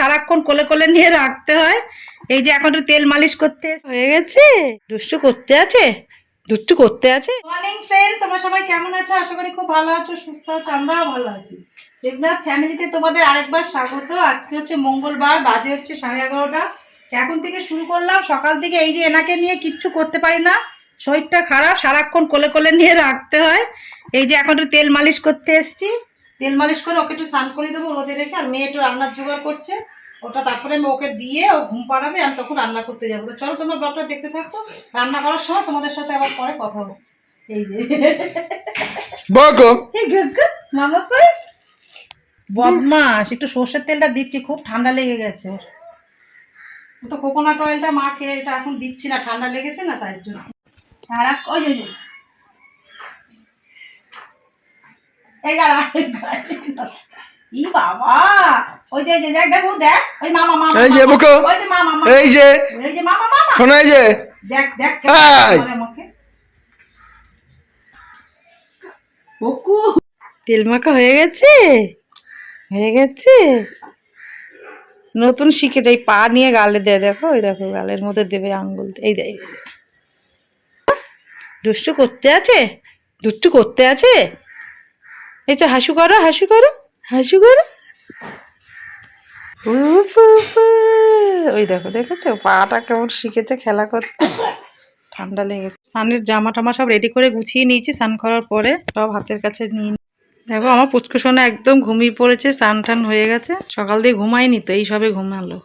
সারাক্ষণ কোলে কোলে নিয়ে রাখতে হয়। এই যে এখন একটু তেল মালিশ করতে হয়ে গেছে। দুষ্টু করতে আছে, দুষ্টু করতে আছে। মর্নিং ফ্রেন্ড তোমরা সবাই কেমন আছো? আশা করি খুব ভালো আছো, সুস্থ আছো, আমরাও ভালো আছি। দেবনাথ ফ্যামিলিতে তোমাদের আরেকবার স্বাগত। আজকে হচ্ছে মঙ্গলবার, বাজে হচ্ছে সাড়ে এগারোটা। এখন থেকে শুরু করলাম। সকাল থেকে এই যে এনাকে নিয়ে কিচ্ছু করতে পারি না। শরীরটা খারাপ, সারাক্ষণ কোলে কোলে নিয়ে রাখতে হয়। এই যে এখন একটু তেল মালিশ করতে এসছি। তেল মালিশ করে ওকে একটু স্নান করে দেবো রোদে রেখে আর মেয়ে একটু রান্নার জোগাড় করছে। ওটা তারপরে আমি ওকে দিয়ে ও ঘুম পাড়াবে আমি তখন রান্না করতে যাব। তো চলো তোমরা ব্লগটা দেখতে থাকো। রান্না করার সময় তোমাদের সাথে আবার পরে কথা হচ্ছে। এই যে। মামা কই? বদমাস একটু সর্ষের তেলটা দিচ্ছি খুব ঠান্ডা লেগে গেছে তো কোকোনাট অয়েলটা মাকে এটা এখন দিচ্ছি না ঠান্ডা লেগেছে না তাই জন্য। সারা ওই যে, ওই যে। এই দাঁড়া, ই বাবা! ওই যে এই যে দেখ দেখ ও দেখ ওই মামা মামা এই যে মামা, বুকো। ওই যে মামা মামা। এই যে। এই যে মামা মামা। শোনো এই যে। দেখ দেখ এই। কেমন করে আমাকে। বকু। তেল মাখা হয়ে গেছে? হয়ে গেছে? নতুন শিখে যাই পা নিয়ে গালে দেয় দেখো ওই দেখো গালের মধ্যে দেবে আঙ্গুল। এই দেয় দুষ্টু করতে আছে? দুষ্টু করতে আছে? এই তো হাসু করো হাসু করো হাসু করো। ওই দেখো, দেখেছ? পাটা কেমন শিখেছে খেলা করতে। ঠান্ডা লেগেছে। সানের জামা টামা সব রেডি করে গুছিয়ে নিয়েছি, স্নান করার পরে। সব হাতের কাছে নিয়ে দেখো, আমার পুচকু সোনা একদম ঘুমিয়ে পড়েছে, স্নান টান হয়ে গেছে। সকাল দিয়ে ঘুমায়নি তো, এই সবে ঘুমালো।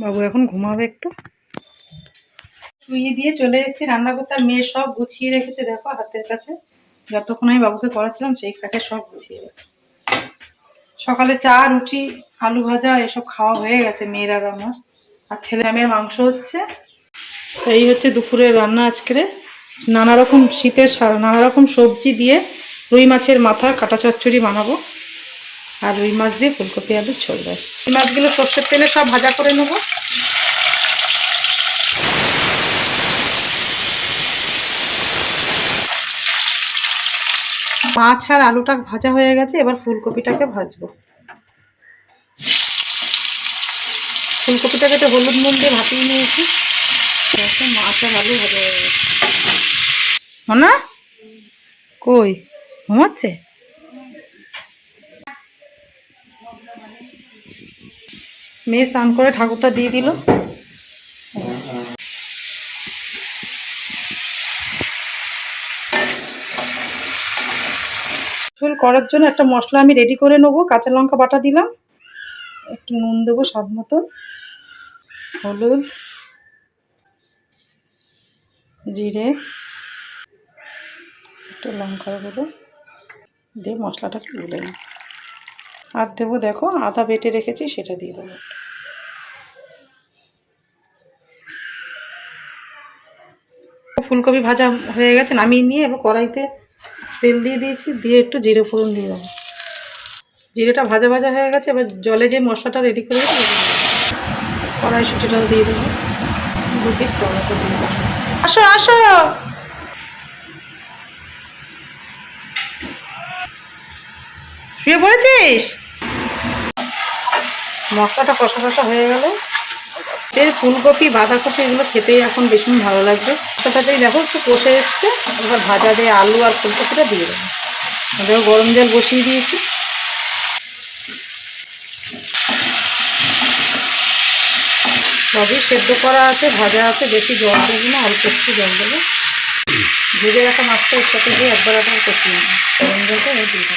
বাবু এখন ঘুমাবে একটু। শুয়ে দিয়ে চলে এসেছি, রান্না করতে। আর মেয়ে সব গুছিয়ে রেখেছে, দেখো হাতের কাছে। যতক্ষণ আমি বাবুকে পড়াচ্ছিলাম, সেই কাছে সব গুছিয়ে রেখে সকালে চা, রুটি, আলু ভাজা, এসব খাওয়া হয়ে গেছে মেয়ের আর আমার। আর ছেলে মেয়ের মাংস হচ্ছে। এই হচ্ছে দুপুরের রান্না আজকের। নানা রকম শীতের নানা রকম সবজি দিয়ে রুই মাছের মাথা, কাটা চচ্চড়ি বানাবো। আর রুই মাছ দিয়ে ফুলকপি, আলু ব্যাস। রুই মাছগুলো সর্ষের তেলে সব ভাজা করে নেব। মাছ আর আলুটা ভাজা হয়ে গেছে, এবার ফুলকপিটাকে ভাজবো। ফুলকপিটাকে তো হলুদ নুন দিয়ে ভাপিয়ে নিয়েছি। মাছ আর আলু ভাজা হয়ে গেছে। না কই? ঘুমাচ্ছে? মেয়ে স্নান করে ঠাকুরটা দিয়ে দিল ঝোল করার জন্য একটা মশলা আমি রেডি করে নেব। কাঁচা লঙ্কা বাটা দিলাম। একটু নুন দেবো স্বাদ মতন। হলুদ। জিরে। একটু লঙ্কা গুঁড়ো দিয়ে মশলাটা তুলে নিই। আর দেবো দেখো, আদা বেটে রেখেছি, সেটা দিয়ে দেবো। ফুলকপি ভাজা হয়ে গেছে, নামিয়ে নিয়ে এবার কড়াইতে তেল দিয়ে দিয়েছি, দিয়ে একটু জিরে ফোড়ন দিয়ে দেবো। জিরেটা ভাজা ভাজা হয়ে গেছে, এবার জলে যে মশলাটা রেডি করে কড়াইশুটিটাও দিয়ে দেবো। দু পিস টমেটো দিয়ে দেবো। আসো আসো! শুয়ে পড়েছিস? মশলাটা কষা কষা হয়ে গেল এর ফুলকপি, বাঁধাকপি এগুলো খেতেই এখন ভীষণ ভালো লাগবে। সাথেই দেখো একটু কষে এসছে, এবার ভাজা দিয়ে আলু আর ফুলকপিটা দিয়ে দেবো। দেখো গরম জল বসিয়ে দিয়েছি। সবই সেদ্ধ করা আছে, ভাজা আছে, বেশি জল দেবো না, অল্প একটু জল দেবো। ভেজে রাখা মাছটা এর সাথে দিয়ে একবার একবার কষিয়ে গরম জলটা দিয়ে দেবো।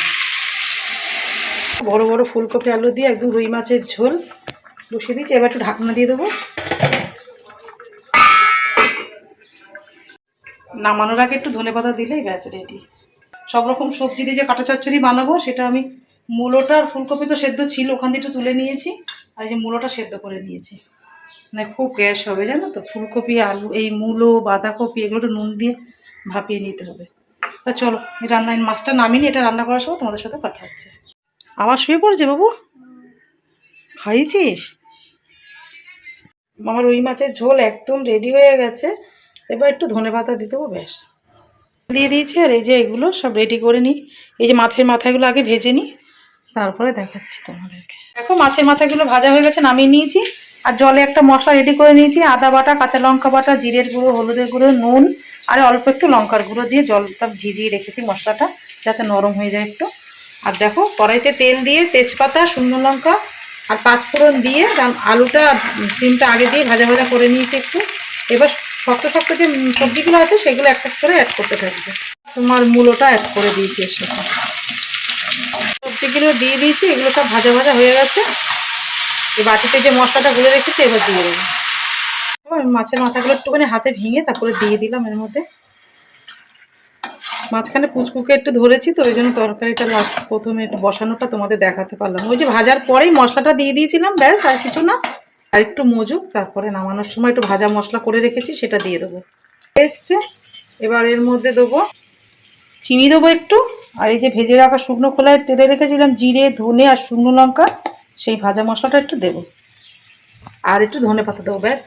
বড় বড় ফুলকপি, আলু দিয়ে একদম রুই মাছের ঝোল। বসিয়ে দিয়েছি, এবার একটু ঢাকনা দিয়ে দেবো। নামানোর আগে একটু ধনে পাতা দিলেই ব্যাস রেডি সব রকম সবজি দিয়ে যে কাটা চচ্চড়ি বানাবো, সেটা আমি মূলোটা আর ফুলকপি তো সেদ্ধ ছিল, ওখান থেকে একটু তুলে নিয়েছি, আর যে মূলোটা সেদ্ধ করে নিয়েছি। মানে খুব গ্যাস হবে, জানো তো? ফুলকপি, আলু, এই মূলো, বাঁধাকপি, এগুলো একটু নুন দিয়ে ভাপিয়ে নিতে হবে। তা চলো, এই রান্না মাছটা নামিনি এটা রান্না করার সময় তোমাদের সাথে কথা হচ্ছে। আবার শুয়ে পড়ছে বাবু? খাইয়েছিস? আমার রুই মাছের ঝোল একদম রেডি হয়ে গেছে। এবার একটু ধনে পাতা দিতে হবে ব্যাস। দিয়ে দিয়েছি, আর এই যে এগুলো সব রেডি করে নিই। এই যে মাছের মাথাগুলো আগে ভেজে নিই, তারপরে দেখাচ্ছি তোমাদেরকে। দেখো, মাছের মাথাগুলো ভাজা হয়ে গেছে, নামিয়ে নিয়েছি। আর জলে একটা মশলা রেডি করে নিয়েছি, আদা বাটা, কাঁচা লঙ্কা বাটা, জিরের গুঁড়ো, হলুদের গুঁড়ো, নুন, আর অল্প একটু লঙ্কার গুঁড়ো দিয়ে জলটা ভিজিয়ে রেখেছি মশলাটা, যাতে নরম হয়ে যায় একটু। আর দেখো, কড়াইতে তেল দিয়ে তেজপাতা, শুকনো লঙ্কা আর পাঁচফোড়ন দিয়ে আলুটা ডিমটা আগে দিয়ে ভাজা ভাজা করে নিয়েছি একটু। এবার শক্ত শক্ত যে সবজিগুলো আছে, সেগুলো একটা করে অ্যাড করতে থাকবে। তোমার মূলোটা অ্যাড করে দিয়েছি এর সাথে। সবজিগুলো দিয়ে দিয়েছি, এগুলো সব ভাজা ভাজা হয়ে গেছে। এই বাটিতে যে মশলাটা গুলে রেখেছি, এবার দিয়ে দেবো। মাছের মাথাগুলো একটুখানি হাতে ভেঙে তারপরে দিয়ে দিলাম এর মধ্যে। মাঝখানে পুচকুকে একটু ধরেছি তো ওই জন্য তরকারিটা লাস্ট প্রথমে একটু বসানোটা তোমাদের দেখাতে পারলাম। ওই যে ভাজার পরেই মশলাটা দিয়ে দিয়েছিলাম, ব্যাস, আর কিছু না। আর একটু মজুক, তারপরে নামানোর সময় একটু ভাজা মশলা করে রেখেছি, সেটা দিয়ে দেবো। এসছে, এবার এর মধ্যে দেবো, চিনি দেবো একটু, আর এই যে ভেজে রাখা শুকনো খোলায় টেলে রেখেছিলাম জিরে, ধনে আর শুকনো লঙ্কা, সেই ভাজা মশলাটা একটু দেবো। আর একটু ধনে পাতা দেবো, ব্যাস।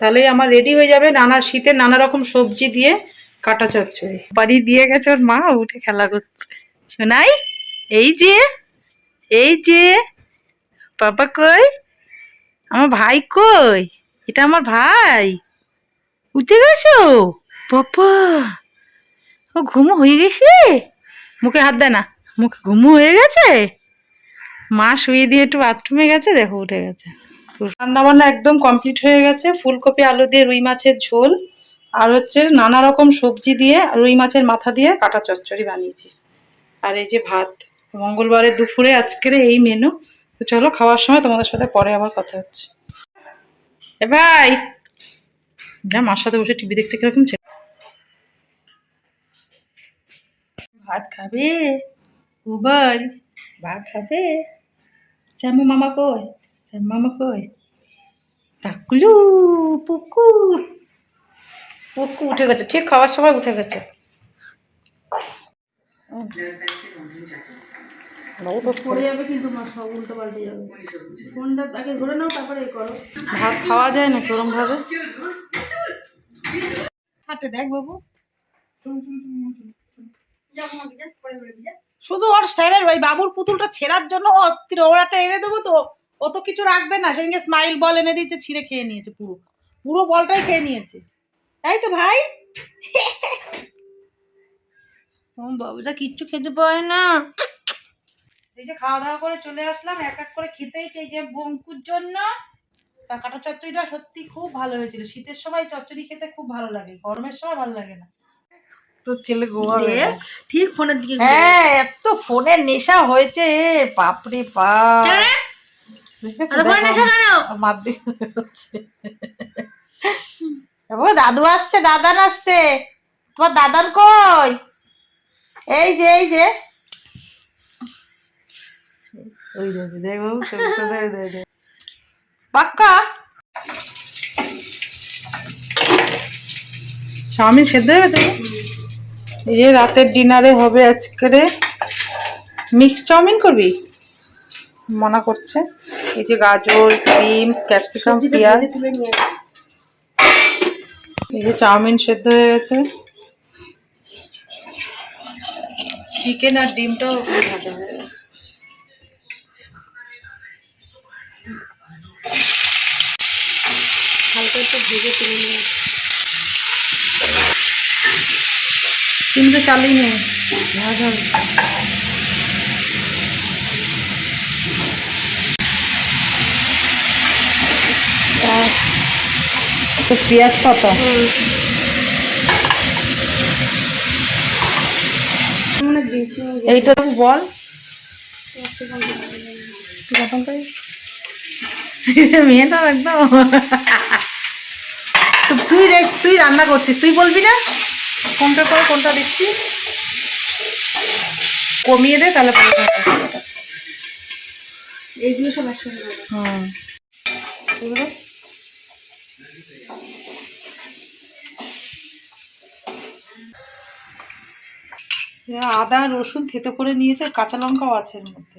তাহলেই আমার রেডি হয়ে যাবে নানা শীতের নানা রকম সবজি দিয়ে। কাটা চচ্চড়ি। বাড়ি দিয়ে গেছে ওর মা উঠে খেলা করছে। শোনাই এই যে এই যে, পাপা কই? আমার ভাই কই? এটা আমার ভাই। উঠে গেছো? পাপা, ও ঘুমো হয়ে গেছে? মুখে হাত দেয় না। মুখে ঘুমো হয়ে গেছে? মা শুয়ে দিয়ে একটু বাথরুমে গেছে, দেখো উঠে গেছে। রান্না বান্না একদম কমপ্লিট হয়ে গেছে। ফুলকপি, আলু দিয়ে রুই মাছের ঝোল। আর হচ্ছে নানা রকম সবজি দিয়ে রুই মাছের মাথা দিয়ে কাটা চচ্চড়ি বানিয়েছি। আর এই যে ভাত মঙ্গলবারের দুপুরে আজকের এই মেনু তো চলো খাওয়ার সময় তোমাদের সাথে পরে আবার কথা হচ্ছে। এ ভাই! যা মার সাথে বসে টিভি দেখতে কীরকম ছিল ভাত খাবে? ও ভাই, ভাত খাবে? শ্যামু মামা কই? শ্যামু মামা কই? টাকলু পুকু। উঠে গেছে ঠিক খাওয়ার সময় উঠে গেছে। পড়ে যাবে কিন্তু মা সব উল্টো পাল্টে যাবে। ফোনটা আগে ধরে নাও তারপরে এ করো। ভাত খাওয়া যায় না কেরম ভাবে হাঁটে দেখ বাবু। শুধু ওর স্যারের ওই বাবুর পুতুলটা ছেঁড়ার জন্য ও অস্থির ওর একটা এনে দেবো তো। ও তো কিছু রাখবে না সেদিনকে স্মাইল বল এনে দিয়েছে ছিঁড়ে খেয়ে নিয়েছে পুরো। পুরো বলটাই খেয়ে নিয়েছে। তাই তো ভাই? বাবুটা কিচ্ছু খেতে পায় না। এই যে খাওয়া দাওয়া করে চলে আসলাম এক এক করে খেতেই চাই যে বঙ্কুর জন্য। তার কাটা চচ্চড়িটা সত্যি খুব ভালো হয়েছিল। শীতের সময় চচ্চড়ি খেতে খুব ভালো লাগে গরমের সময় ভালো লাগে না। তোর ছেলে গোয়া ঠিক ফোনের দিকে হ্যাঁ এত ফোনের নেশা হয়েছে বাপরে বাপ। নেশা কেন? হচ্ছে। দেখো, দাদু আসছে দাদান আসছে। তোমার দাদান কই? এই যে এই যে। ওই দেখো দেখো সবটা দেখো, দেখো, দেখো। পাক্কা? চাউমিন সেদ্ধ হয়ে গেছে এই যে রাতের ডিনারে হবে আজকে মিক্স চাউমিন করবি? মনা করছে। এই যে গাজর বিনস ক্যাপসিকাম পেঁয়াজ। এই যে চাউমিন সেদ্ধ হয়ে গেছে। চিকেন আর ডিমটাও ভাজা হয়ে গেছে। হালকা একটু ভেজে তুলে নিয়ে। কিন্তু চালিয়ে নেই ভাজা তো পেঁয়াজ কত হয় হয়ে এইটা বল। মেয়েটা একদম তুই রে- তুই রান্না করছিস তুই বলবি না? কোনটা করে কোনটা দিচ্ছি। কমিয়ে দে তাহলে। এইগুলো সব একসঙ্গে। হুম আদা রসুন থেতো করে নিয়েছে কাঁচা লঙ্কাও আছে এর মধ্যে।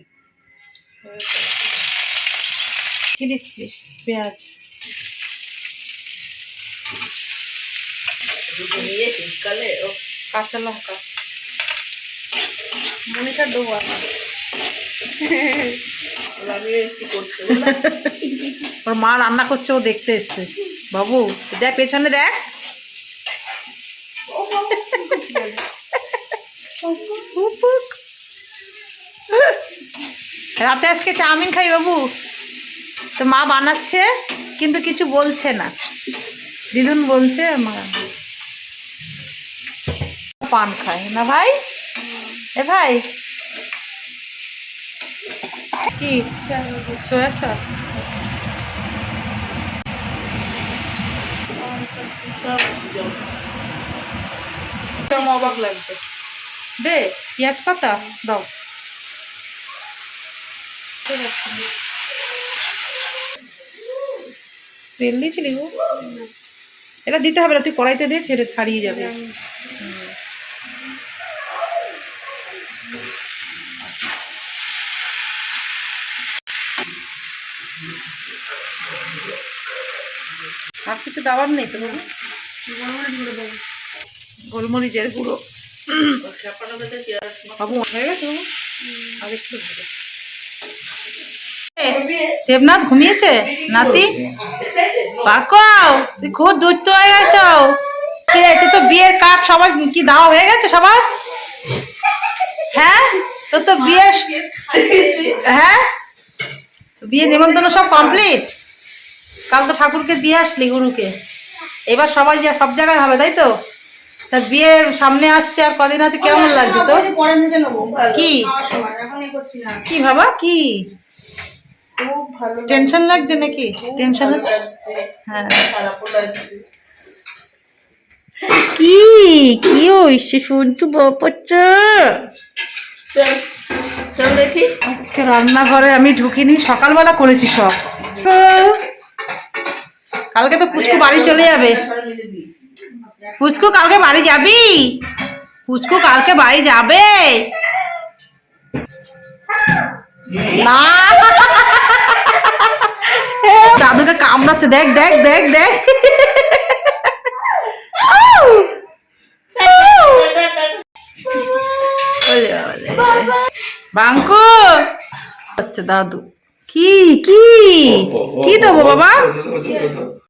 কি দিচ্ছিস? পেঁয়াজ। কাঁচা লঙ্কা। মনীষার দেবো ওর মা রান্না করছে ও দেখতে এসছে। বাবু দেখ পেছনে দেখ। রাতে আজকে চাউমিন খাই বাবু। তো মা বানাচ্ছে কিন্তু কিছু বলছে না। দিদুন বলছে মা পান খায়। না ভাই? এ ভাই? কি? সোয়া সস অবাক লাগছে। দে পেঁয়াজ পাতা দাও। তেল দিয়েছিলি এটা দিতে হবে না তুই কড়াইতে দিয়ে ছেড়ে ছাড়িয়ে যাবে। আর কিছু দেওয়ার নেই তো? গোলমরিচের গুঁড়ো। বাবু হয়ে গেছে বাবু? আর একটু দেবনাথ ঘুমিয়েছে? নাতি? পাকাও তুই খুব দূরত্ব হয়ে গেছ। তোর তো বিয়ের কার্ড সবার কি দেওয়া হয়ে গেছে সবার? হ্যাঁ? তোর তো বিয়ের হ্যাঁ? বিয়ে নিমন্ত্রণ সব কমপ্লিট কাল তো ঠাকুরকে দিয়ে আসলি গুরুকে। এবার সবাই যা সব জায়গায় হবে তাই তো? তা বিয়ের সামনে আসছে আর কদিন আছে কেমন লাগছে তো কি? কি বাবা কি? খুব ভালো টেনশন লাগছে নাকি? টেনশন হচ্ছে? হ্যাঁ। খারাপও লাগছে। কি? কি হইছে সঞ্জু বাপাচ্চা চল চল দেখি। আজকে রান্নাঘরে আমি ঢুকিনি সকালবেলা করেছি সব। কালকে তো পুচকু বাড়ি চলে যাবে। পুচকু কালকে বাড়ি যাবি? পুচকু কালকে বাড়ি যাবে? না এ, দাদুকে কামড়াচ্ছে দেখ দেখ দেখ দেখ। বাঙ্কু আচ্ছা দাদু কি কি কি দেবো বাবা